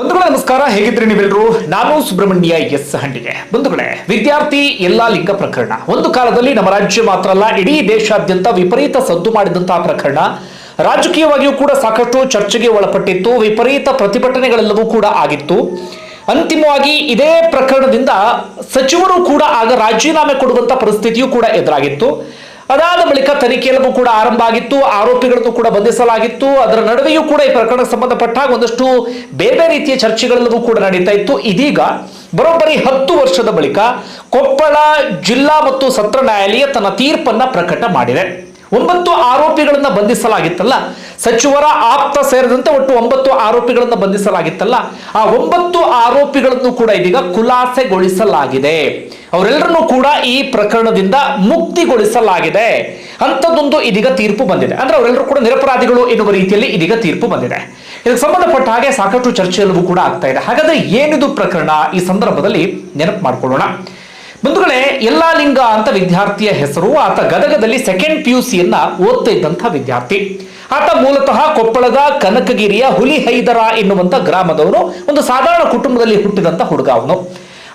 ಬಂಧುಗಳೇ, ನಮಸ್ಕಾರ. ಹೇಗಿದ್ರಿ ನೀವೆಲ್ಲರೂ ನಾನು ಸುಬ್ರಹ್ಮಣ್ಯ ಎಸ್ ಹಂಡಿಗೆ ಬಂಧುಗಳೇ, ವಿದ್ಯಾರ್ಥಿ ಎಲ್ಲಾ ಲಿಂಗ ಪ್ರಕರಣ. ಒಂದು ಕಾಲದಲ್ಲಿ ನಮ್ಮ ರಾಜ್ಯ ಮಾತ್ರ ಅಲ್ಲ, ಇಡೀ ದೇಶಾದ್ಯಂತ ವಿಪರೀತ ಸದ್ದು ಮಾಡಿದಂತಹ ಪ್ರಕರಣ. ರಾಜಕೀಯವಾಗಿಯೂ ಕೂಡ ಸಾಕಷ್ಟು ಚರ್ಚೆಗೆ ಒಳಪಟ್ಟಿತ್ತು. ವಿಪರೀತ ಪ್ರತಿಭಟನೆಗಳೆಲ್ಲವೂ ಕೂಡ ಆಗಿತ್ತು. ಅಂತಿಮವಾಗಿ ಇದೇ ಪ್ರಕರಣದಿಂದ ಸಚಿವರು ಕೂಡ ಆಗ ರಾಜೀನಾಮೆ ಕೊಡುವಂತ ಪರಿಸ್ಥಿತಿಯೂ ಕೂಡ ಎದುರಾಗಿತ್ತು. ಅದಾದ ಬಳಿಕ ತನಿಖೆಯಲ್ಲೂ ಕೂಡ ಆರಂಭ ಆಗಿತ್ತು, ಆರೋಪಿಗಳನ್ನು ಕೂಡ ಬಂಧಿಸಲಾಗಿತ್ತು. ಅದರ ನಡುವೆಯೂ ಕೂಡ ಈ ಪ್ರಕರಣಕ್ಕೆ ಸಂಬಂಧಪಟ್ಟಾಗ ಒಂದಷ್ಟು ಬೇರೆ ರೀತಿಯ ಚರ್ಚೆಗಳೆಲ್ಲವೂ ಕೂಡ ನಡೀತಾ ಇತ್ತು. ಇದೀಗ ಬರೋಬ್ಬರಿ ಹತ್ತು ವರ್ಷದ ಬಳಿಕ ಕೊಪ್ಪಳ ಜಿಲ್ಲಾ ಮತ್ತು ಸತ್ರ ನ್ಯಾಯಾಲಯ ತನ್ನ ತೀರ್ಪನ್ನ ಪ್ರಕಟ ಮಾಡಿದೆ. ಒಂಬತ್ತು ಆರೋಪಿಗಳನ್ನ ಬಂಧಿಸಲಾಗಿತ್ತಲ್ಲ, ಸಚಿವರ ಆಪ್ತ ಸೇರಿದಂತೆ ಒಟ್ಟು ಒಂಬತ್ತು ಆರೋಪಿಗಳನ್ನ ಬಂಧಿಸಲಾಗಿತ್ತಲ್ಲ, ಆ ಒಂಬತ್ತು ಆರೋಪಿಗಳನ್ನು ಕೂಡ ಇದೀಗ ಖುಲಾಸೆಗೊಳಿಸಲಾಗಿದೆ. ಅವರೆಲ್ಲರನ್ನೂ ಕೂಡ ಈ ಪ್ರಕರಣದಿಂದ ಮುಕ್ತಿಗೊಳಿಸಲಾಗಿದೆ. ಅಂಥದ್ದೊಂದು ಇದೀಗ ತೀರ್ಪು ಬಂದಿದೆ. ಅಂದ್ರೆ ಅವರೆಲ್ಲರೂ ಕೂಡ ನಿರಪರಾಧಿಗಳು ಎನ್ನುವ ರೀತಿಯಲ್ಲಿ ಇದೀಗ ತೀರ್ಪು ಬಂದಿದೆ. ಇದಕ್ಕೆ ಸಂಬಂಧಪಟ್ಟ ಹಾಗೆ ಸಾಕಷ್ಟು ಚರ್ಚೆಯಲ್ಲೂ ಕೂಡ ಆಗ್ತಾ ಇದೆ. ಹಾಗಾದ್ರೆ ಏನಿದು ಪ್ರಕರಣ? ಈ ಸಂದರ್ಭದಲ್ಲಿ ನೆನಪು ಮಾಡ್ಕೊಳ್ಳೋಣ. ಬಂಧುಗಳೇ ಎಲ್ಲಾ ಲಿಂಗ ಅಂತ ವಿದ್ಯಾರ್ಥಿಯ ಹೆಸರು, ಆತ ಗದಗದಲ್ಲಿ ಸೆಕೆಂಡ್ ಪಿ ಯು ಸಿಯನ್ನ ಓದ್ತಾ ಇದ್ದಂಥ ವಿದ್ಯಾರ್ಥಿ. ಆತ ಮೂಲತಃ ಕೊಪ್ಪಳದ ಕನಕಗಿರಿಯ ಹುಲಿ ಹೈದರ ಎನ್ನುವಂಥ ಗ್ರಾಮದವನು, ಒಂದು ಸಾಧಾರಣ ಕುಟುಂಬದಲ್ಲಿ ಹುಟ್ಟಿದಂತ ಹುಡುಗ ಅವನು.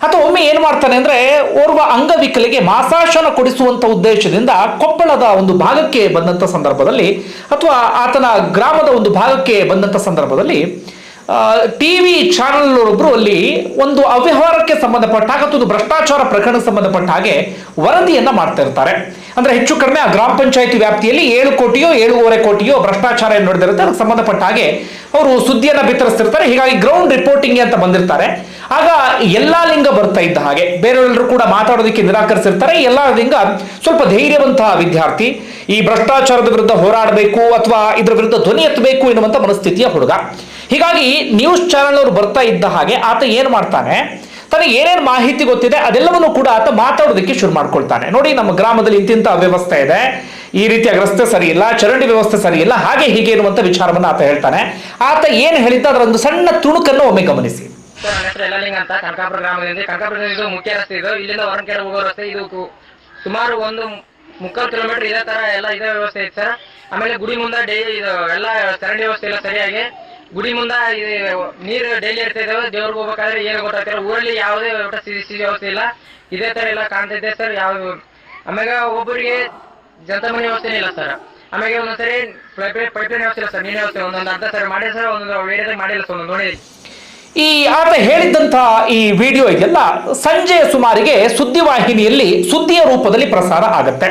ಆತ ಒಮ್ಮೆ ಏನು ಮಾಡ್ತಾನೆ ಅಂದ್ರೆ ಓರ್ವ ಅಂಗವಿಕಲಿಗೆ ಮಾಸಾಶನ ಕೊಡಿಸುವಂಥ ಉದ್ದೇಶದಿಂದ ಕೊಪ್ಪಳದ ಒಂದು ಭಾಗಕ್ಕೆ ಬಂದಂತ ಸಂದರ್ಭದಲ್ಲಿ ಅಥವಾ ಆತನ ಗ್ರಾಮದ ಒಂದು ಭಾಗಕ್ಕೆ ಬಂದಂತ ಸಂದರ್ಭದಲ್ಲಿ ಟಿವಿ ವಿ ಚಾನಲ್ನವರೊಬ್ಬರು ಅಲ್ಲಿ ಒಂದು ಅವ್ಯವಹಾರಕ್ಕೆ ಸಂಬಂಧಪಟ್ಟ ಹಾಗೆ ಅಥವಾ ಒಂದು ಭ್ರಷ್ಟಾಚಾರ ಪ್ರಕರಣಕ್ಕೆ ಸಂಬಂಧಪಟ್ಟ ಹಾಗೆ ವರದಿಯನ್ನ ಮಾಡ್ತಾ ಇರ್ತಾರೆ. ಅಂದ್ರೆ ಹೆಚ್ಚು ಕಡಿಮೆ ಆ ಗ್ರಾಮ ಪಂಚಾಯತಿ ವ್ಯಾಪ್ತಿಯಲ್ಲಿ ಏಳು ಕೋಟಿಯೋ ಏಳುವರೆ ಕೋಟಿಯೋ ಭ್ರಷ್ಟಾಚಾರ ಏನು ನಡೆದಿರುತ್ತೆ, ಅದಕ್ಕೆ ಸಂಬಂಧಪಟ್ಟ ಹಾಗೆ ಅವರು ಸುದ್ದಿಯನ್ನ ಬಿತ್ತರಿಸ್ತಿರ್ತಾರೆ. ಹೀಗಾಗಿ ಗ್ರೌಂಡ್ ರಿಪೋರ್ಟಿಂಗ್ ಅಂತ ಬಂದಿರ್ತಾರೆ. ಆಗ ಎಲ್ಲಾ ಲಿಂಗ ಬರ್ತಾ ಇದ್ದ ಹಾಗೆ ಬೇರೆಯವರೆಲ್ಲರೂ ಕೂಡ ಮಾತಾಡೋದಕ್ಕೆ ನಿರಾಕರಿಸಿರ್ತಾರೆ. ಎಲ್ಲಾ ಲಿಂಗ ಸ್ವಲ್ಪ ಧೈರ್ಯವಂತಹ ವಿದ್ಯಾರ್ಥಿ. ಈ ಭ್ರಷ್ಟಾಚಾರದ ವಿರುದ್ಧ ಹೋರಾಡಬೇಕು ಅಥವಾ ಇದರ ವಿರುದ್ಧ ಧ್ವನಿ ಎತ್ತಬೇಕು ಎನ್ನುವಂತ ಮನಸ್ಥಿತಿಯ ಹುಡುಗ. ಹೀಗಾಗಿ ನ್ಯೂಸ್ ಚಾನೆಲ್ ಅವರು ಬರ್ತಾ ಇದ್ದ ಹಾಗೆ ಆತ ಏನ್ ಮಾಡ್ತಾನೆ? ತನಗೆ ಏನೇನು ಮಾಹಿತಿ ಗೊತ್ತಿದೆ ಅದೆಲ್ಲವನ್ನು ಕೂಡ ಆತ ಮಾತಾಡೋದಕ್ಕೆ ಶುರು ಮಾಡ್ಕೊಳ್ತಾನೆ. ನೋಡಿ ನಮ್ಮ ಗ್ರಾಮದಲ್ಲಿ ಇಂತಿಂತ ಅವ್ಯವಸ್ಥೆ ಇದೆ. ಈ ರೀತಿಯ ರಸ್ತೆ ಸರಿ ಇಲ್ಲ, ಚರಂಡಿ ವ್ಯವಸ್ಥೆ ಸರಿ ಇಲ್ಲ, ಹಾಗೆ ಹೀಗೆ ಎನ್ನುವಂತ ವಿಚಾರವನ್ನ ಆತ ಹೇಳ್ತಾನೆ. ಆತ ಏನು ಹೇಳಿದ್ದ ಅದರ ಒಂದು ಸಣ್ಣ ತುಣುಕನ್ನು ಒಮ್ಮೆ ಗಮನಿಸಿ. ಯಲ್ಲಾಲಿಂಗ ಅಂತ ಕನಕಾಪುರ ಗ್ರಾಮದಿಂದ ಕನಕಾಪುರದಿಂದ ಇದು ಮುಖ್ಯ ರಸ್ತೆ ಇದು. ಇಲ್ಲಿಂದ ಹೊರಕೆರೆ ಹೋಗೋ ರಸ್ತೆ ಇದು ಸುಮಾರು ಒಂದು ಮುಕ್ಕಾಲು ಕಿಲೋಮೀಟರ್ ಇದೇ ತರ ಎಲ್ಲ ಇದೇ ವ್ಯವಸ್ಥೆ ಐತೆ ಸರ್. ಆಮೇಲೆ ಗುಡಿ ಮುಂದೆ ಡೇ ಇದು ಎಲ್ಲ ಚರಂಡಿ ವ್ಯವಸ್ಥೆ ಇಲ್ಲ ಸರಿಯಾಗಿ ಗುಡಿ ಮುಂದೆ ನೀರು ಡೈಲಿ ಇರ್ತಾ ಇದಾವೆ ದೇವ್ರಿಗೆ ಹೋಗ್ಬೇಕಾದ್ರೆ ಏನು ಗೊತ್ತಾಗ್ತಿಲ್ಲ. ಊರಲ್ಲಿ ಯಾವುದೇ ಒಟ್ಟ ಸಿ ಸಿ ವ್ಯವಸ್ಥೆ ಇಲ್ಲ. ಇದೇ ತರ ಎಲ್ಲ ಕಾಣ್ತಿದ್ದೆ ಸರ್. ಯಾವ ಆಮ್ಯಾಗ ಒಬ್ಬರಿಗೆ ಮನೆ ವ್ಯವಸ್ಥೆ ಇಲ್ಲ ಸರ್. ಆಮೇಲೆ ಒಂದೊಂದ್ಸರಿ ಪೈಪ್ ಪೈಪ್ಲೈನ್ ವ್ಯವಸ್ಥೆ ಇಲ್ಲ ಸರ್. ನೀರಿನ ವ್ಯವಸ್ಥೆ ಒಂದೊಂದು ಅರ್ಧ ಸರ್ ಮಾಡಿ ಸರ್. ಒಂದೊಂದು ವೇರಿಯಾದಾಗ ಮಾಡಿಲ್ಲ ಸರ್. ಒಂದೊಂದು ನೋಡಿ ಈ ಆತ ಹೇಳಿದ್ದಂತಹ ಈ ವಿಡಿಯೋ ಇದೆಲ್ಲ ಸಂಜೆಯ ಸುಮಾರಿಗೆ ಸುದ್ದಿವಾಹಿನಿಯಲ್ಲಿ ಸುದ್ದಿಯ ರೂಪದಲ್ಲಿ ಪ್ರಸಾರ ಆಗುತ್ತೆ.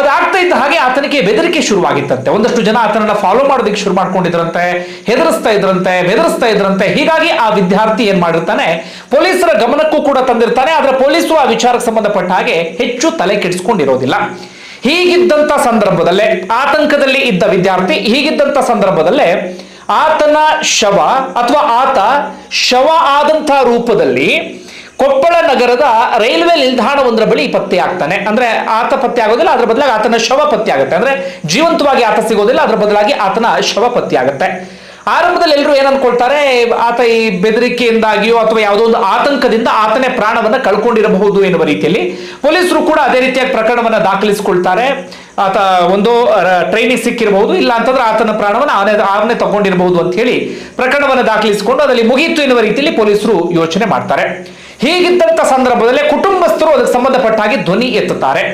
ಅದಾಗ್ತಾ ಇದ್ದ ಹಾಗೆ ಆತನಿಗೆ ಬೆದರಿಕೆ ಶುರುವಾಗಿತ್ತಂತೆ. ಒಂದಷ್ಟು ಜನ ಆತನನ್ನ ಫಾಲೋ ಮಾಡೋದಕ್ಕೆ ಶುರು ಮಾಡ್ಕೊಂಡಿದ್ರಂತೆ, ಹೆದರಿಸ್ತಾ ಇದ್ರಂತೆ, ಬೆದರಿಸ್ತಾ ಇದ್ರಂತೆ. ಹೀಗಾಗಿ ಆ ವಿದ್ಯಾರ್ಥಿ ಏನ್ ಮಾಡಿರ್ತಾನೆ, ಪೊಲೀಸರ ಗಮನಕ್ಕೂ ಕೂಡ ತಂದಿರ್ತಾನೆ, ಆದ್ರೆ ಪೊಲೀಸರು ಆ ವಿಚಾರಕ್ಕೆ ಸಂಬಂಧಪಟ್ಟ ಹಾಗೆ ಹೆಚ್ಚು ತಲೆ ಕೆಡಿಸ್ಕೊಂಡಿರೋದಿಲ್ಲ. ಹೀಗಿದ್ದಂತ ಸಂದರ್ಭದಲ್ಲೇ, ಆತಂಕದಲ್ಲಿ ಇದ್ದ ವಿದ್ಯಾರ್ಥಿ ಹೀಗಿದ್ದಂತ ಸಂದರ್ಭದಲ್ಲೇ ಆತನ ಶವ ಅಥವಾ ಆತ ಶವ ಆದಂಥ ರೂಪದಲ್ಲಿ ಕೊಪ್ಪಳ ನಗರದ ರೈಲ್ವೆ ನಿಲ್ದಾಣವೊಂದರ ಬಳಿ ಪತ್ತೆ ಆಗ್ತಾನೆ. ಅಂದ್ರೆ ಆತ ಪತ್ತೆ ಆಗೋದಿಲ್ಲ, ಅದರ ಬದಲಾಗಿ ಆತನ ಶವ ಪತ್ತೆ ಆಗುತ್ತೆ. ಅಂದ್ರೆ ಜೀವಂತವಾಗಿ ಆತ ಸಿಗೋದಿಲ್ಲ, ಅದರ ಬದಲಾಗಿ ಆತನ ಶವ ಪತ್ತೆ ಆಗುತ್ತೆ. ಆರಂಭದಲ್ಲಿ ಎಲ್ಲರೂ ಏನ್ ಅನ್ಕೊಳ್ತಾರೆ, ಆತ ಈ ಬೆದರಿಕೆಯಿಂದಾಗಿಯೋ ಅಥವಾ ಯಾವುದೋ ಒಂದು ಆತಂಕದಿಂದ ಆತನೇ ಪ್ರಾಣವನ್ನ ಕಳ್ಕೊಂಡಿರಬಹುದು ಎನ್ನುವ ರೀತಿಯಲ್ಲಿ ಪೊಲೀಸರು ಕೂಡ ಅದೇ ರೀತಿಯಾಗಿ ಪ್ರಕರಣವನ್ನ ದಾಖಲಿಸಿಕೊಳ್ತಾರೆ. ಆತ ಒಂದು ಟ್ರೈನಿಗೆ ಸಿಕ್ಕಿರಬಹುದು ಇಲ್ಲ ಅಂತಂದ್ರೆ ಆತನ ಪ್ರಾಣವನ್ನು ಆನೆ ಆರನೇ ತಗೊಂಡಿರಬಹುದು ಅಂತ ಹೇಳಿ ಪ್ರಕರಣವನ್ನು ದಾಖಲಿಸಿಕೊಂಡು ಅದರಲ್ಲಿ ಮುಗಿಯಿತು ಎನ್ನುವ ರೀತಿಯಲ್ಲಿ ಪೊಲೀಸರು ಯೋಚನೆ ಮಾಡ್ತಾರೆ. ಹೀಗಿದ್ದಂತ ಸಂದರ್ಭದಲ್ಲೇ ಕುಟುಂಬಸ್ಥರು ಅದಕ್ಕೆ ಸಂಬಂಧಪಟ್ಟ ಹಾಗೆ ಧ್ವನಿ ಎತ್ತುತ್ತಾರೆ.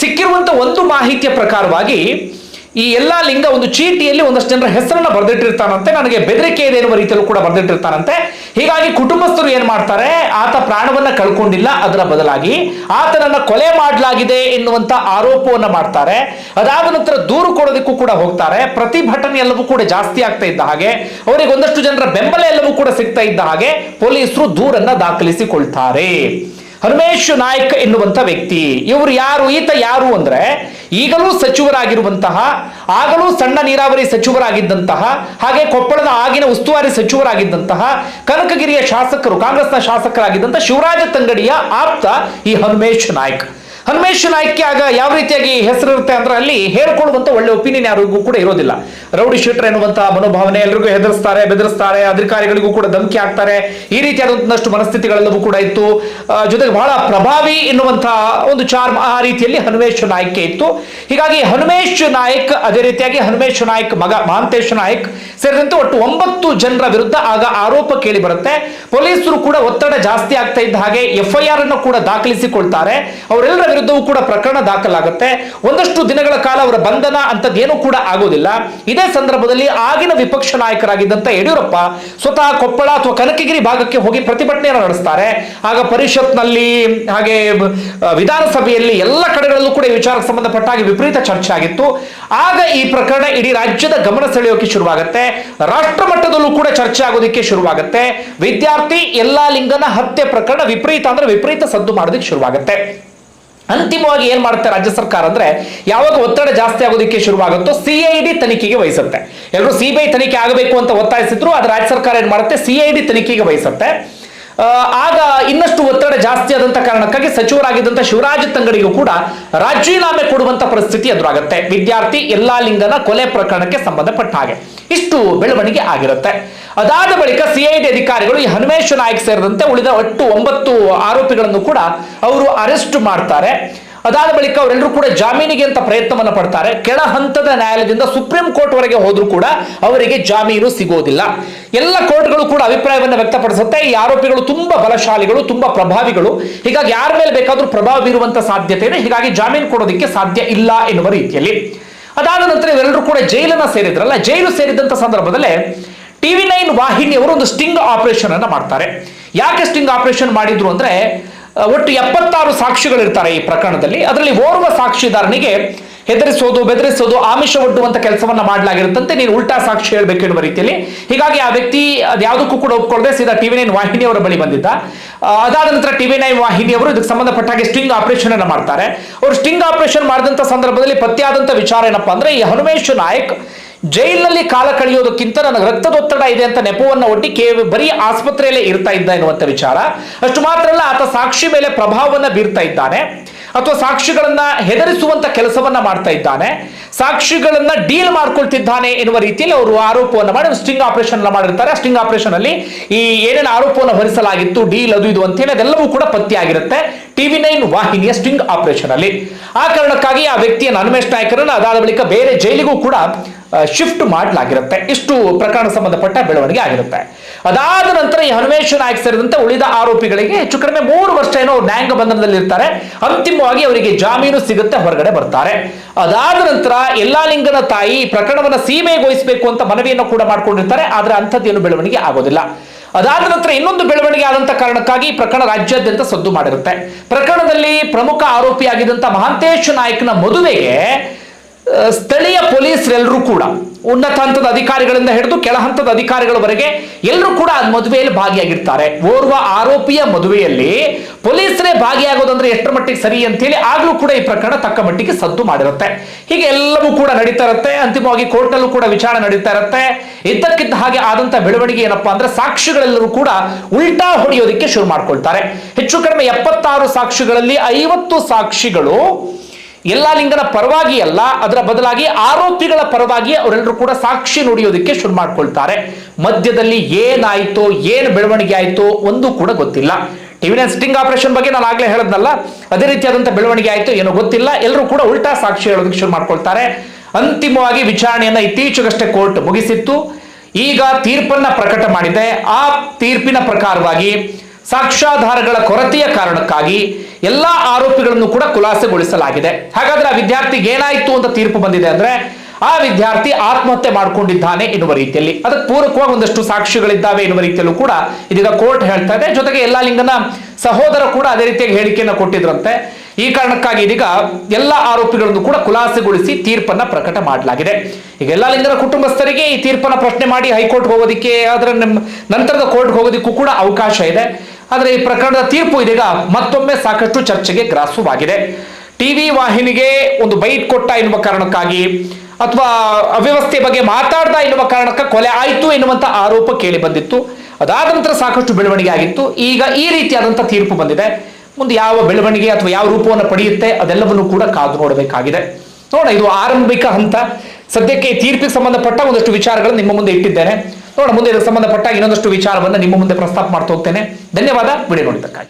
ಸಿಕ್ಕಿರುವಂತ ಒಂದು ಮಾಹಿತಿಯ ಪ್ರಕಾರವಾಗಿ ಈ ಎಲ್ಲಾ ಲಿಂಗ ಒಂದು ಚೀಟಿಯಲ್ಲಿ ಒಂದಷ್ಟು ಜನರ ಹೆಸರನ್ನ ಬರೆದಿಟ್ಟಿರ್ತಾನಂತೆ. ನನಗೆ ಬೆದರಿಕೆ ಇದೆ ಎನ್ನುವ ರೀತಿಯಲ್ಲೂ ಕೂಡ ಬರೆದಿಟ್ಟಿರ್ತಾನಂತೆ. ಹೀಗಾಗಿ ಕುಟುಂಬಸ್ಥರು ಏನ್ ಮಾಡ್ತಾರೆ? ಆತ ಪ್ರಾಣವನ್ನ ಕಳ್ಕೊಂಡಿಲ್ಲ. ಅದರ ಬದಲಾಗಿ ಆತನನ್ನ ಕೊಲೆ ಮಾಡಲಾಗಿದೆ ಎನ್ನುವಂತ ಆರೋಪವನ್ನ ಮಾಡ್ತಾರೆ. ಅದಾದ ನಂತರ ದೂರು ಕೊಡೋದಕ್ಕೂ ಕೂಡ ಹೋಗ್ತಾರೆ. ಪ್ರತಿಭಟನೆ ಎಲ್ಲವೂ ಕೂಡ ಜಾಸ್ತಿ ಆಗ್ತಾ ಇದ್ದ ಹಾಗೆ, ಅವರಿಗೆ ಒಂದಷ್ಟು ಜನರ ಬೆಂಬಲ ಎಲ್ಲವೂ ಕೂಡ ಸಿಗ್ತಾ ಇದ್ದ ಹಾಗೆ ಪೊಲೀಸರು ದೂರನ್ನ ದಾಖಲಿಸಿಕೊಳ್ತಾರೆ. ಹನುಮೇಶ್ ನಾಯ್ಕ ಎನ್ನುವಂತ ವ್ಯಕ್ತಿ. ಇವರು ಯಾರು? ಈತ ಯಾರು ಅಂದ್ರೆ ಈಗಲೂ ಸಚಿವರಾಗಿರುವಂತಹ, ಆಗಲೂ ಸಣ್ಣ ನೀರಾವರಿ ಸಚಿವರಾಗಿದ್ದಂತಹ, ಹಾಗೆ ಕೊಪ್ಪಳದ ಆಗಿನ ಉಸ್ತುವಾರಿ ಸಚಿವರಾಗಿದ್ದಂತಹ, ಕನಕಗಿರಿಯ ಶಾಸಕರು, ಕಾಂಗ್ರೆಸ್ನ ಶಾಸಕರಾಗಿದ್ದಂತಹ ಶಿವರಾಜ ತಂಗಡಿಯ ಆಪ್ತ ಈ ಹನುಮೇಶ್ ನಾಯ್ಕ್. ಹನುಮೇಶ್ ನಾಯ್ಕೆ ಆಗ ಯಾವ ರೀತಿಯಾಗಿ ಹೆಸರಿರುತ್ತೆ ಅಂದ್ರೆ ಅಲ್ಲಿ ಹೇಳ್ಕೊಳ್ಳುವಂತ ಒಳ್ಳೆ ಒಪಿನಿಯನ್ ಯಾರಿಗೂ ಕೂಡ ಇರೋದಿಲ್ಲ. ರೌಡಿ ಶೀಟರ್ ಎನ್ನುವಂತಹ ಮನೋಭಾವನೆ ಎಲ್ರಿಗೂ ಹೆದರಿಸ್ತಾರೆ, ಬೆದರಿಸ್ತಾರೆ, ಅಧಿಕಾರಿಗಳಿಗೂ ಕೂಡ ಧಮಕಿ ಹಾಕ್ತಾರೆ. ಈ ರೀತಿಯಾದಂತಷ್ಟು ಮನಸ್ಥಿತಿಗಳೆಲ್ಲವೂ ಕೂಡ ಇತ್ತು. ಜೊತೆಗೆ ಬಹಳ ಪ್ರಭಾವಿ ಎನ್ನುವಂತಹ ಒಂದು ಚಾರ್ಮ್ ಆ ರೀತಿಯಲ್ಲಿ ಹನುಮೇಶ್ ನಾಯ್ಕೆ ಇತ್ತು. ಹೀಗಾಗಿ ಹನುಮೇಶ್ ನಾಯಕ್ ಅದೇ ರೀತಿಯಾಗಿ ಹನುಮೇಶ್ ನಾಯಕ್ ಮಗ ಮಹಾಂತೇಶ್ ನಾಯಕ್ ಸೇರಿದಂತೆ ಒಟ್ಟು ಒಂಬತ್ತು ಜನರ ವಿರುದ್ಧ ಆಗ ಆರೋಪ ಕೇಳಿ ಬರುತ್ತೆ. ಪೊಲೀಸರು ಕೂಡ ಒತ್ತಡ ಜಾಸ್ತಿ ಆಗ್ತಾ ಇದ್ದ ಹಾಗೆ ಎಫ್ಐಆರ್ ಅನ್ನು ಕೂಡ ದಾಖಲಿಸಿಕೊಳ್ತಾರೆ. ಅವರೆಲ್ಲರ ವಿರುದ್ಧವೂ ಕೂಡ ಪ್ರಕರಣ ದಾಖಲಾಗುತ್ತೆ. ಒಂದಷ್ಟು ದಿನಗಳ ಕಾಲ ಅವರ ಬಂಧನ ಅಂತದ್ದೇನೂ ಕೂಡ ಆಗೋದಿಲ್ಲ. ಇದೇ ಸಂದರ್ಭದಲ್ಲಿ ಆಗಿನ ವಿಪಕ್ಷ ನಾಯಕರಾಗಿದ್ದಂತ ಯಡಿಯೂರಪ್ಪ ಸ್ವತಃ ಕೊಪ್ಪಳ ಅಥವಾ ಕನಕಗಿರಿ ಭಾಗಕ್ಕೆ ಹೋಗಿ ಪ್ರತಿಭಟನೆಯನ್ನು ನಡೆಸ್ತಾರೆ. ಆಗ ಪರಿಷತ್ನಲ್ಲಿ, ಹಾಗೆ ವಿಧಾನಸಭೆಯಲ್ಲಿ ಎಲ್ಲ ಕಡೆಗಳಲ್ಲೂ ಕೂಡ ವಿಚಾರಕ್ಕೆ ಸಂಬಂಧಪಟ್ಟ ಹಾಗೆ ವಿಪರೀತ ಚರ್ಚೆ ಆಗಿತ್ತು. ಆಗ ಈ ಪ್ರಕರಣ ಇಡೀ ರಾಜ್ಯದ ಗಮನ ಸೆಳೆಯೋಕೆ ಶುರುವಾಗುತ್ತೆ. ರಾಷ್ಟ್ರ ಮಟ್ಟದಲ್ಲೂ ಕೂಡ ಚರ್ಚೆ ಆಗೋದಕ್ಕೆ ಶುರುವಾಗುತ್ತೆ. ವಿದ್ಯಾರ್ಥಿ ಎಲ್ಲಾ ಲಿಂಗನ ಹತ್ಯೆ ಪ್ರಕರಣ ವಿಪರೀತ ಅಂದ್ರೆ ವಿಪರೀತ ಸದ್ದು ಮಾಡೋದಕ್ಕೆ ಶುರುವಾಗುತ್ತೆ. ಅಂತಿಮವಾಗಿ ಏನ್ ಮಾಡುತ್ತೆ ರಾಜ್ಯ ಸರ್ಕಾರ ಅಂದ್ರೆ, ಯಾವಾಗ ಒತ್ತಡ ಜಾಸ್ತಿ ಆಗೋದಕ್ಕೆ ಶುರುವಾಗುತ್ತೋ ಸಿಐಡಿ ತನಿಖೆಗೆ ವಹಿಸುತ್ತೆ ಎಲ್ಲರೂ ಸಿಬಿಐ ತನಿಖೆ ಆಗಬೇಕು ಅಂತ ಒತ್ತಾಯಿಸಿದ್ರು ಅದು ರಾಜ್ಯ ಸರ್ಕಾರ ಏನ್ ಮಾಡುತ್ತೆ? ಸಿಐಡಿ ತನಿಖೆಗೆ ವಹಿಸುತ್ತೆ ಆಗ ಇನ್ನಷ್ಟು ಒತ್ತಡ ಜಾಸ್ತಿ ಆದಂತ ಕಾರಣಕ್ಕಾಗಿ ಸಚಿವರಾಗಿದ್ದಂತ ಶಿವರಾಜ ತಂಗಡಿಗೂ ಕೂಡ ರಾಜೀನಾಮೆ ಕೊಡುವಂತ ಪರಿಸ್ಥಿತಿ ಎದುರಾಗುತ್ತೆ. ವಿದ್ಯಾರ್ಥಿ, ಎಲ್ಲಾ ಲಿಂಗನ ಕೊಲೆ ಪ್ರಕರಣಕ್ಕೆ ಸಂಬಂಧಪಟ್ಟ ಹಾಗೆ. ಇಷ್ಟು ಬೆಳವಣಿಗೆ ಆಗಿರುತ್ತೆ. ಅದಾದ ಬಳಿಕ ಸಿಐಡಿ ಅಧಿಕಾರಿಗಳು ಈ ಹನುಮೇಶ್ ನಾಯಕ್ ಸೇರಿದಂತೆ ಉಳಿದ ಒಟ್ಟು ಒಂಬತ್ತು ಆರೋಪಿಗಳನ್ನು ಕೂಡ ಅವರು ಅರೆಸ್ಟ್ ಮಾಡ್ತಾರೆ. ಅದಾದ ಬಳಿಕ ಅವರೆಲ್ಲರೂ ಕೂಡ ಜಾಮೀನಿಗೆ ಅಂತ ಪ್ರಯತ್ನವನ್ನು ಪಡ್ತಾರೆ. ಕೆಳ ಹಂತದ ನ್ಯಾಯಾಲಯದಿಂದ ಸುಪ್ರೀಂ ಕೋರ್ಟ್ ವರೆಗೆ ಹೋದ್ರೂ ಕೂಡ ಅವರಿಗೆ ಜಾಮೀನು ಸಿಗೋದಿಲ್ಲ. ಎಲ್ಲ ಕೋರ್ಟ್ಗಳು ಕೂಡ ಅಭಿಪ್ರಾಯವನ್ನು ವ್ಯಕ್ತಪಡಿಸುತ್ತೆ. ಈ ಆರೋಪಿಗಳು ತುಂಬಾ ಬಲಶಾಲಿಗಳು, ತುಂಬಾ ಪ್ರಭಾವಿಗಳು. ಹೀಗಾಗಿ ಯಾರ ಮೇಲೆ ಬೇಕಾದರೂ ಪ್ರಭಾವ ಬೀರುವಂತ ಸಾಧ್ಯತೆ ಇದೆ ಹೀಗಾಗಿ ಜಾಮೀನು ಕೊಡೋದಕ್ಕೆ ಸಾಧ್ಯ ಇಲ್ಲ ಎನ್ನುವ ರೀತಿಯಲ್ಲಿ. ಅದಾದ ನಂತರ ಇವರೆಲ್ಲರೂ ಕೂಡ ಜೈಲನ್ನ ಸೇರಿದ್ರಲ್ಲ, ಜೈಲು ಸೇರಿದಂತ ಸಂದರ್ಭದಲ್ಲೇ ಟಿವಿ ನೈನ್ ವಾಹಿನಿಯವರು ಒಂದು ಸ್ಟಿಂಗ್ ಆಪರೇಷನ್ ಅನ್ನ ಮಾಡ್ತಾರೆ. ಯಾಕೆ ಸ್ಟಿಂಗ್ ಆಪರೇಷನ್ ಮಾಡಿದ್ರು ಅಂದ್ರೆ ಒಟ್ಟು ಎಪ್ಪತ್ತಾರು ಸಾಕ್ಷಿಗಳಿರ್ತಾರೆ ಈ ಪ್ರಕರಣದಲ್ಲಿ. ಅದರಲ್ಲಿ ಓರ್ವ ಸಾಕ್ಷಿದಾರನಿಗೆ ಹೆದರಿಸೋದು, ಬೆದರಿಸೋದು, ಆಮಿಷ ಒಡ್ಡುವಂತ ಕೆಲಸವನ್ನ ಮಾಡಲಾಗಿರುತ್ತಂತೆ. ನೀನು ಉಲ್ಟಾ ಸಾಕ್ಷಿ ಹೇಳಬೇಕು ಎನ್ನುವ ರೀತಿಯಲ್ಲಿ. ಹೀಗಾಗಿ ಆ ವ್ಯಕ್ತಿ ಅದ್ಯಾವುದಕ್ಕೂ ಕೂಡ ಒಪ್ಕೊಳ್ಳದೆ ಸೀದಾ ಟಿವಿ ನೈನ್ ವಾಹಿನಿಯವರ ಬಳಿ ಬಂದಿದ್ದ. ಅದಾದ ನಂತರ ಟಿವಿ ನೈನ್ ವಾಹಿನಿಯವರು ಇದಕ್ಕೆ ಸಂಬಂಧಪಟ್ಟ ಹಾಗೆ ಸ್ಟಿಂಗ್ ಆಪರೇಷನ್ ಅನ್ನ ಮಾಡ್ತಾರೆ. ಅವರು ಸ್ಟಿಂಗ್ ಆಪರೇಷನ್ ಮಾಡಿದಂತ ಸಂದರ್ಭದಲ್ಲಿ ಪತ್ತೆಯಾದಂತ ವಿಚಾರ ಏನಪ್ಪಾ ಅಂದ್ರೆ, ಈ ಹನುಮೇಶ್ ನಾಯಕ್ ಜೈಲಿನಲ್ಲಿ ಕಾಲ ಕಳೆಯೋದಕ್ಕಿಂತ ನನಗೆ ರಕ್ತದೊತ್ತಡ ಇದೆ ಅಂತ ನೆಪವನ್ನ ಒಡ್ಡಿ ಕೇವ ಬರೀ ಆಸ್ಪತ್ರೆಯಲ್ಲೇ ಇರ್ತಾ ಇದ್ದ ಎನ್ನುವಂತ ವಿಚಾರ. ಅಷ್ಟು ಮಾತ್ರ ಅಲ್ಲ ಆತ ಸಾಕ್ಷಿ ಮೇಲೆ ಪ್ರಭಾವವನ್ನ ಬೀರ್ತಾ ಇದ್ದಾನೆ. ಅಥವಾ ಸಾಕ್ಷಿಗಳನ್ನ ಹೆದರಿಸುವಂತ ಕೆಲಸವನ್ನ ಮಾಡ್ತಾ ಇದ್ದಾನೆ, ಸಾಕ್ಷಿಗಳನ್ನ ಡೀಲ್ ಮಾಡ್ಕೊಳ್ತಿದ್ದಾನೆ ಎನ್ನುವ ರೀತಿಯಲ್ಲಿ ಅವರು ಆರೋಪವನ್ನು ಮಾಡಿ ಸ್ಟಿಂಗ್ ಆಪರೇಷನ್ ಮಾಡಿರ್ತಾರೆ. ಸ್ಟಿಂಗ್ ಆಪರೇಷನ್ ಅಲ್ಲಿ ಈ ಏನೇನು ಆರೋಪವನ್ನು ಹೊರಿಸಲಾಗಿತ್ತು, ಡೀಲ್ ಅದು ಇದು ಅಂತ ಹೇಳಿ ಅದೆಲ್ಲವೂ ಕೂಡ ಪತ್ತೆಯಾಗಿರುತ್ತೆ ಟಿವಿ ನೈನ್ ವಾಹಿನಿಯ ಸ್ಟಿಂಗ್ ಆಪರೇಷನ್ ಅಲ್ಲಿ. ಆ ಕಾರಣಕ್ಕಾಗಿ ಆ ವ್ಯಕ್ತಿಯನ್ನು ಹನುಮೇಶ್ ನಾಯಕರನ್ನು ಅದಾದ ಬಳಿಕ ಬೇರೆ ಜೈಲಿಗೂ ಕೂಡ ಶಿಫ್ಟ್ ಮಾಡಲಾಗಿರುತ್ತೆ. ಇಷ್ಟು ಪ್ರಕರಣ ಸಂಬಂಧಪಟ್ಟ ಬೆಳವಣಿಗೆ ಆಗಿರುತ್ತೆ. ಅದಾದ ನಂತರ ಈ ಹನುಮೇಶ್ವರ ನಾಯಕ್ ಸೇರಿದಂತೆ ಉಳಿದ ಆರೋಪಿಗಳಿಗೆ ಹೆಚ್ಚು ಕಡಿಮೆ ಮೂರು ವರ್ಷ ಏನೋ ನ್ಯಾಯಾಂಗ ಬಂಧನದಲ್ಲಿ ಇರ್ತಾರೆ ಅಂತಿಮವಾಗಿ ಅವರಿಗೆ ಜಾಮೀನು ಸಿಗುತ್ತೆ, ಹೊರಗಡೆ ಬರ್ತಾರೆ. ಅದಾದ ನಂತರ ಎಲ್ಲಾ ಲಿಂಗನ ತಾಯಿ ಪ್ರಕರಣವನ್ನು ಸೀಮೆಗೊಳಿಸಬೇಕು ಅಂತ ಮನವಿಯನ್ನು ಕೂಡ ಮಾಡ್ಕೊಂಡಿರ್ತಾರೆ, ಆದರೆ ಅಂಥದ್ದೇನು ಬೆಳವಣಿಗೆ ಆಗೋದಿಲ್ಲ. ಅದಾದ ನಂತರ ಇನ್ನೊಂದು ಬೆಳವಣಿಗೆ ಆದಂತ ಕಾರಣಕ್ಕಾಗಿ ಪ್ರಕರಣ ರಾಜ್ಯಾದ್ಯಂತ ಸದ್ದು ಮಾಡಿರುತ್ತೆ. ಪ್ರಕರಣದಲ್ಲಿ ಪ್ರಮುಖ ಆರೋಪಿಯಾಗಿದ್ದಂತ ಮಹಾಂತೇಶ್ ನಾಯ್ಕನ ಮದುವೆಗೆ ಸ್ಥಳೀಯ ಪೊಲೀಸರೆಲ್ಲರೂ ಕೂಡ ಉನ್ನತ ಹಂತದ ಅಧಿಕಾರಿಗಳಿಂದ ಹಿಡಿದು ಕೆಳ ಹಂತದ ಅಧಿಕಾರಿಗಳವರೆಗೆ ಎಲ್ಲರೂ ಕೂಡ ಮದುವೆಯಲ್ಲಿ ಭಾಗಿಯಾಗಿರ್ತಾರೆ. ಓರ್ವ ಆರೋಪಿಯ ಮದುವೆಯಲ್ಲಿ ಪೊಲೀಸರೇ ಭಾಗಿಯಾಗೋದಂದ್ರೆ ಎಷ್ಟರ ಮಟ್ಟಿಗೆ ಸರಿ ಅಂತೇಳಿ ಆಗ್ಲೂ ಕೂಡ ಈ ಪ್ರಕರಣ ತಕ್ಕ ಮಟ್ಟಿಗೆ ಸದ್ದು ಮಾಡಿರುತ್ತೆ. ಹೀಗೆ ಎಲ್ಲವೂ ಕೂಡ ನಡೀತಾ ಇರುತ್ತೆ. ಅಂತಿಮವಾಗಿ ಕೋರ್ಟ್ನಲ್ಲೂ ಕೂಡ ವಿಚಾರಣೆ ನಡೀತಾ ಇರುತ್ತೆ. ಇದ್ದಕ್ಕಿದ್ದ ಹಾಗೆ ಆದಂತ ಬೆಳವಣಿಗೆ ಏನಪ್ಪಾ ಅಂದ್ರೆ ಸಾಕ್ಷಿಗಳೆಲ್ಲರೂ ಕೂಡ ಉಲ್ಟಾ ಹೊಡೆಯೋದಕ್ಕೆ ಶುರು ಮಾಡ್ಕೊಳ್ತಾರೆ. ಹೆಚ್ಚು ಕಡಿಮೆ ಎಪ್ಪತ್ತಾರು ಸಾಕ್ಷಿಗಳಲ್ಲಿ ಐವತ್ತು ಸಾಕ್ಷಿಗಳು ಎಲ್ಲಾ ಲಿಂಗನ ಪರವಾಗಿ ಅಲ್ಲ, ಅದರ ಬದಲಾಗಿ ಆರೋಪಿಗಳ ಪರವಾಗಿ ಅವರೆಲ್ಲರೂ ಕೂಡ ಸಾಕ್ಷಿ ನುಡಿಯೋದಕ್ಕೆ ಶುರು ಮಾಡ್ಕೊಳ್ತಾರೆ. ಮಧ್ಯದಲ್ಲಿ ಏನಾಯ್ತೋ, ಏನು ಬೆಳವಣಿಗೆ ಆಯ್ತು ಒಂದು ಕೂಡ ಗೊತ್ತಿಲ್ಲ. ಟಿವಿ ನೈನ್ ಸ್ಟಿಂಗ್ ಆಪರೇಷನ್ ಬಗ್ಗೆ ನಾನು ಆಗ್ಲೇ ಹೇಳದ್ನಲ್ಲ, ಅದೇ ರೀತಿಯಾದಂತ ಬೆಳವಣಿಗೆ ಆಯ್ತು ಏನೋ ಗೊತ್ತಿಲ್ಲ, ಎಲ್ಲರೂ ಕೂಡ ಉಲ್ಟಾ ಸಾಕ್ಷಿ ಹೇಳೋದಕ್ಕೆ ಶುರು ಮಾಡ್ಕೊಳ್ತಾರೆ. ಅಂತಿಮವಾಗಿ ವಿಚಾರಣೆಯನ್ನ ಇತ್ತೀಚೆಗಷ್ಟೇ ಕೋರ್ಟ್ ಮುಗಿಸಿತ್ತು. ಈಗ ತೀರ್ಪನ್ನ ಪ್ರಕಟ ಮಾಡಿದೆ. ಆ ತೀರ್ಪಿನ ಪ್ರಕಾರವಾಗಿ ಸಾಕ್ಷ್ಯಾಧಾರಗಳ ಕೊರತೆಯ ಕಾರಣಕ್ಕಾಗಿ ಎಲ್ಲಾ ಆರೋಪಿಗಳನ್ನು ಕೂಡ ಖುಲಾಸೆಗೊಳಿಸಲಾಗಿದೆ. ಹಾಗಾದ್ರೆ ಆ ವಿದ್ಯಾರ್ಥಿಗೆ ಏನಾಯ್ತು ಅಂತ ತೀರ್ಪು ಬಂದಿದೆ ಅಂದ್ರೆ ಆ ವಿದ್ಯಾರ್ಥಿ ಆತ್ಮಹತ್ಯೆ ಮಾಡಿಕೊಂಡಿದ್ದಾನೆ ಎನ್ನುವ ರೀತಿಯಲ್ಲಿ. ಅದಕ್ಕೆ ಪೂರಕವಾಗಿ ಒಂದಷ್ಟು ಸಾಕ್ಷಿಗಳಿದ್ದಾವೆ ಎನ್ನುವ ರೀತಿಯಲ್ಲೂ ಕೂಡ ಇದೀಗ ಕೋರ್ಟ್ ಹೇಳ್ತಾ ಇದೆ. ಜೊತೆಗೆ ಎಲ್ಲಾ ಲಿಂಗನ ಸಹೋದರ ಕೂಡ ಅದೇ ರೀತಿಯಾಗಿ ಹೇಳಿಕೆಯನ್ನು ಕೊಟ್ಟಿದ್ರಂತೆ. ಈ ಕಾರಣಕ್ಕಾಗಿ ಇದೀಗ ಎಲ್ಲ ಆರೋಪಿಗಳನ್ನು ಕೂಡ ಖುಲಾಸೆಗೊಳಿಸಿ ತೀರ್ಪನ್ನ ಪ್ರಕಟ ಮಾಡಲಾಗಿದೆ. ಈಗ ಎಲ್ಲಾ ಲಿಂಗನ ಕುಟುಂಬಸ್ಥರಿಗೆ ಈ ತೀರ್ಪನ್ನ ಪ್ರಶ್ನೆ ಮಾಡಿ ಹೈಕೋರ್ಟ್ ಹೋಗೋದಿಕ್ಕೆ ನಮ್- ನಂತರದ ಕೋರ್ಟ್ ಹೋಗೋದಿಕ್ಕೂ ಕೂಡ ಅವಕಾಶ ಇದೆ. ಆದರೆ ಈ ಪ್ರಕರಣದ ತೀರ್ಪು ಇದೀಗ ಮತ್ತೊಮ್ಮೆ ಸಾಕಷ್ಟು ಚರ್ಚೆಗೆ ಗ್ರಾಸವಾಗಿದೆ. ಟಿವಿ ವಾಹಿನಿಗೆ ಒಂದು ಬೈಟ್ ಕೊಟ್ಟ ಎನ್ನುವ ಕಾರಣಕ್ಕಾಗಿ ಅಥವಾ ಅವ್ಯವಸ್ಥೆ ಬಗ್ಗೆ ಮಾತಾಡ್ದ ಎನ್ನುವ ಕಾರಣಕ್ಕೆ ಕೊಲೆ ಆಯಿತು ಎನ್ನುವಂಥ ಆರೋಪ ಕೇಳಿ ಬಂದಿತ್ತು. ಅದಾದ ನಂತರ ಸಾಕಷ್ಟು ಬೆಳವಣಿಗೆ ಆಗಿತ್ತು. ಈಗ ಈ ರೀತಿಯಾದಂಥ ತೀರ್ಪು ಬಂದಿದೆ. ಮುಂದೆ ಯಾವ ಬೆಳವಣಿಗೆ ಅಥವಾ ಯಾವ ರೂಪವನ್ನು ಪಡೆಯುತ್ತೆ ಅದೆಲ್ಲವನ್ನು ಕೂಡ ಕಾದು ನೋಡಬೇಕಾಗಿದೆ. ನೋಡ ಇದು ಆರಂಭಿಕ ಹಂತ. ಸದ್ಯಕ್ಕೆ ಈ ತೀರ್ಪಿಗೆ ಸಂಬಂಧಪಟ್ಟ ಒಂದಷ್ಟು ವಿಚಾರಗಳನ್ನು ನಿಮ್ಮ ಮುಂದೆ ಇಟ್ಟಿದ್ದೇನೆ. ನೋಡೋಣ ಮುಂದೆ ಇದಕ್ಕೆ ಸಂಬಂಧಪಟ್ಟ ಇನ್ನೊಂದಷ್ಟು ವಿಚಾರವನ್ನು ನಿಮ್ಮ ಮುಂದೆ ಪ್ರಸ್ತಾಪ ಮಾಡ್ತಾ ಹೋಗ್ತೇನೆ. ಧನ್ಯವಾದ ವಿಡಿಯೋ ನೋಡಿದ್ದಕ್ಕಾಗಿ.